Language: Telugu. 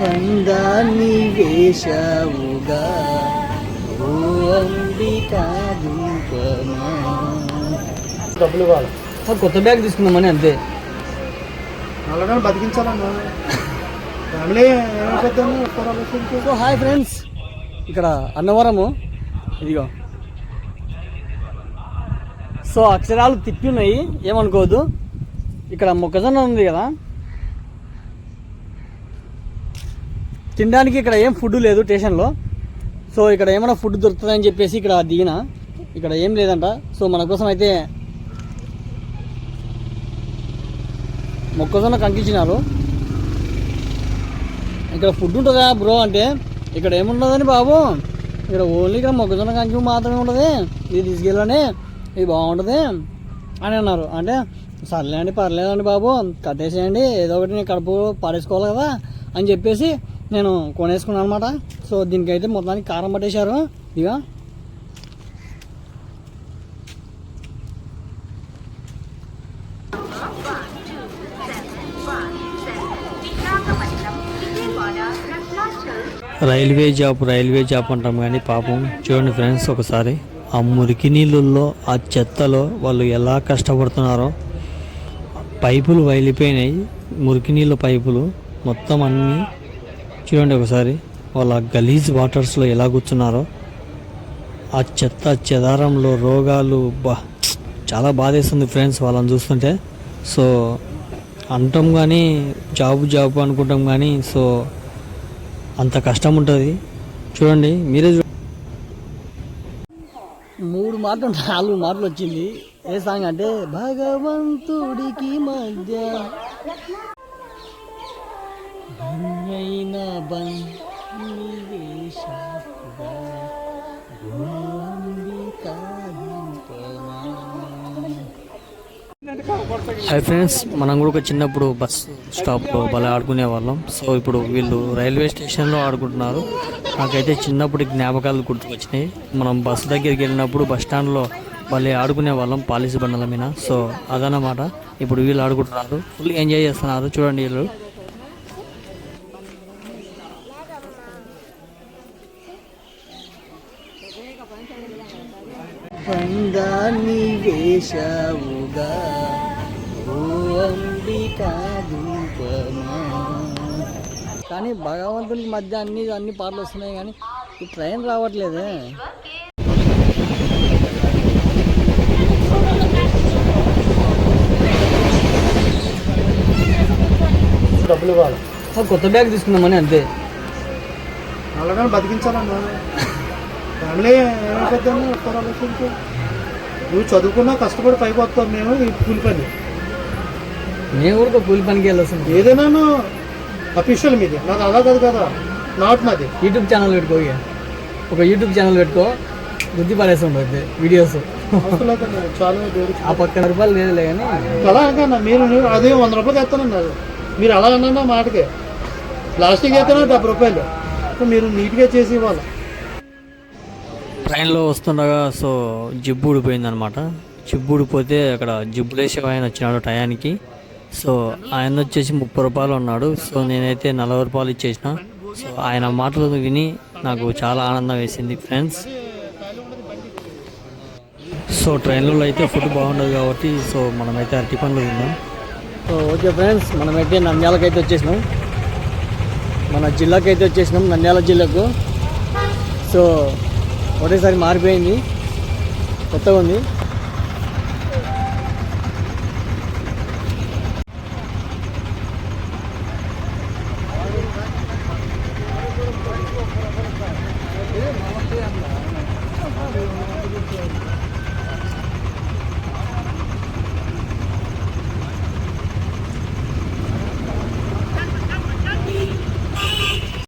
పందాన్ని వేశావుగా. ఓ అంబికా డబ్బులు ఆ కొత్త బ్యాగ్ తీసుకుందామని అంతే. అలాగే బతికించాలన్నా. Family so hi friends. ఇక్కడ అన్నవరము. ఇదిగో. సో అక్షరాలు తిప్పి ఉన్నాయి. ఏమనుకోవద్దు. ఇక్కడ మొక్కజొన్న ఉంది కదా. తినడానికి ఇక్కడ ఏం ఫుడ్ లేదు స్టేషన్లో సో ఇక్కడ ఏమైనా ఫుడ్ దొరుకుతుందని చెప్పేసి ఇక్కడ దిగిన. ఇక్కడ ఏం లేదంట. సో మన కోసం అయితే మొక్కజొన్న కంకించినారు. ఇక్కడ ఫుడ్ ఉంటుందా బ్రో అంటే ఇక్కడ ఏముండదని బాబు? ఇక్కడ ఓన్లీ ఇక్కడ మొక్కజొన్న కంకి మాత్రమే ఉంటుంది. ఇది తీసుకెళ్ళండి. ఇది బాగుంటుంది అని అన్నారు. అంటే సర్లేండి పర్లేదండి బాబు. కట్టేసేయండి. ఏదో ఒకటి నేను కడుపు పాడేసుకోవాలి కదా అని చెప్పేసి నేను కొనేసుకున్నాను అనమాట సో దీనికైతే మొత్తానికి కారం పట్టేశారు. ఇక రైల్వే జాబ్ రైల్వే జాబ్ అంటాం కానీ పాపం. చూడండి ఫ్రెండ్స్ ఒకసారి. ఆ మురికి నీళ్ళల్లో ఆ చెత్తలో వాళ్ళు ఎలా కష్టపడుతున్నారో. పైపులు వైలిపోయినాయి. మురికి నీళ్ళ పైపులు మొత్తం అన్నీ చూడండి ఒకసారి వాళ్ళ గలీజ్ వాటర్స్లో ఎలా కూర్చున్నారో. ఆ చెత్త చెదారంలో రోగాలు బా చాలా బాధేస్తుంది ఫ్రెండ్స్ వాళ్ళని చూస్తుంటే. సో అంటాం కానీ జాబ్ జాబ్ అనుకుంటాం కానీ సో అంత కష్టం ఉంటుంది. చూడండి మీరే మూడు మాటలు నాలుగు మాటలు వచ్చింది. ఏ సాంగ్ అంటే భగవంతుడికి మధ్య హాయ్ ఫ్రెండ్స్ మనం కూడా ఒక చిన్నప్పుడు బస్ స్టాప్లో భలే ఆడుకునే వాళ్ళం. సో ఇప్పుడు వీళ్ళు రైల్వే స్టేషన్లో ఆడుకుంటున్నారు. నాకైతే చిన్నప్పుడు జ్ఞాపకాలు గుర్తుకొచ్చినాయి. మనం బస్ దగ్గరికి వెళ్ళినప్పుడు బస్ స్టాండ్లో భలే ఆడుకునే వాళ్ళం పాలసీ బండల మీద. సో అదనమాట ఇప్పుడు వీళ్ళు ఆడుకుంటున్నారు. ఫుల్ ఎంజాయ్ చేస్తున్నారు. చూడండి వీళ్ళు. పందాన్ని వేశావుగా ఓ అంబికా రూపమా. కానీ భగవంతుని మధ్య అన్ని అన్ని పాటలు వస్తున్నాయి కానీ ఈ ట్రైన్ రావట్లేదే. డబ్బులు ఆ కొత్త బ్యాగ్ తీసుకుందామని అంతే. అలాగే బతికించాలన్నా ఏమైపోతాను నువ్వు చదువుకున్నా కష్టపడి పైకి వస్తావు. మేము ఈ కూలి పని. నేను కూడా కూలి పనికి వెళ్ళొస్తుంది ఏదైనా అఫీషియల్ మీది. నాది అలా కాదు కదా. నాట్ నాది. యూట్యూబ్ ఛానల్ పెట్టుకో ఇక. ఒక యూట్యూబ్ ఛానల్ పెట్టుకో. బుద్ధి పడేసి ఉంటుంది వీడియోస్. చాలా ఆ పక్కన రూపాయలు లేదులే కానీ. అలా అన్నా. మీరు అదే వంద రూపాయలు అది మీరు అలా అన్నా మాటకే. ప్లాస్టిక్ ఎత్తాను డెబ్బై రూపాయలు. మీరు నీట్గా చేసి ఇవ్వాలి. ట్రైన్లో వస్తుండగా సో జిబ్బు ఊడిపోయిందనమాట. జిబ్బు ఊడిపోతే అక్కడ జిబ్బులేసే ఆయన వచ్చినాడు టయానికి. సో ఆయన వచ్చేసి ముప్పై రూపాయలు ఉన్నాడు సో నేనైతే నలభై రూపాయలు ఇచ్చేసిన. సో ఆయన మాటలు విని నాకు చాలా ఆనందం వేసింది ఫ్రెండ్స్. సో ట్రైన్లలో అయితే ఫుడ్ బాగుండదు కాబట్టి సో మనమైతే అరటి పండ్లు తిన్నాం. సో ఓకే ఫ్రెండ్స్ మనమైతే నంద్యాలకైతే వచ్చేసినాం. మన జిల్లాకైతే వచ్చేసినాం నంద్యాల జిల్లాకు. సో ఒకటేసారి మారిపోయింది. కొత్తగా ఉంది.